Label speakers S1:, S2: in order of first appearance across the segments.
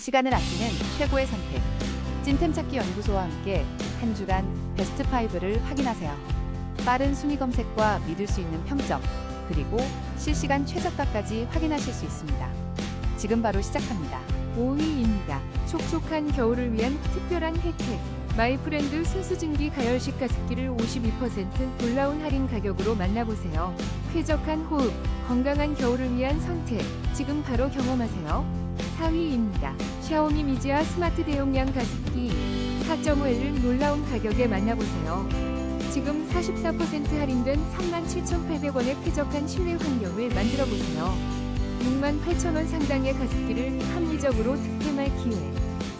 S1: 시간을 아끼는 최고의 선택. 찐템 찾기 연구소와 함께 한 주간 베스트 5를 확인하세요. 빠른 순위 검색과 믿을 수 있는 평점, 그리고 실시간 최저가까지 확인하실 수 있습니다. 지금 바로 시작합니다.
S2: 5위입니다. 촉촉한 겨울을 위한 특별한 혜택. 마이프렌드 순수증기 가열식 가습기를 52% 놀라운 할인 가격으로 만나보세요. 쾌적한 호흡, 건강한 겨울을 위한 선택. 지금 바로 경험하세요. 4위입니다. 샤오미 미지아 스마트 대용량 가습기 4.5L을 놀라운 가격에 만나보세요. 지금 44% 할인된 37,800원의 쾌적한 실내 환경을 만들어 보세요. 68,000원 상당의 가습기를 합리적으로 득템할 기회.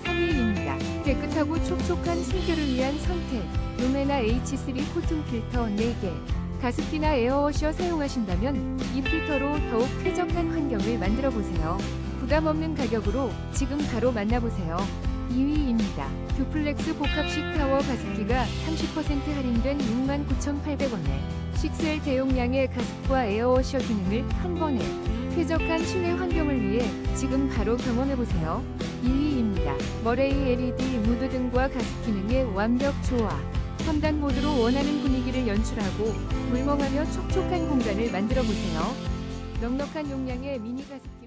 S2: 3위입니다. 깨끗하고 촉촉한 숨결을 위한 선택. 루메나 H3 코튼 필터 4개. 가습기나 에어워셔 사용하신다면 이 필터로 더욱 쾌적한 환경을 만들어 보세요. 부담 없는 가격으로 지금 바로 만나보세요. 2위입니다. 듀플렉스 복합식 타워 가습기가 30% 할인된 69,800원에 6L 대용량의 가습과 에어워셔 기능을 한 번에 쾌적한 실내 환경을 위해 지금 바로 경험해보세요. 2위입니다. 머레이 LED 무드 등과 가습 기능의 완벽 조화. 첨단 모드로 원하는 분위기를 연출하고 물멍하며 촉촉한 공간을 만들어 보세요. 넉넉한 용량의 미니 가습기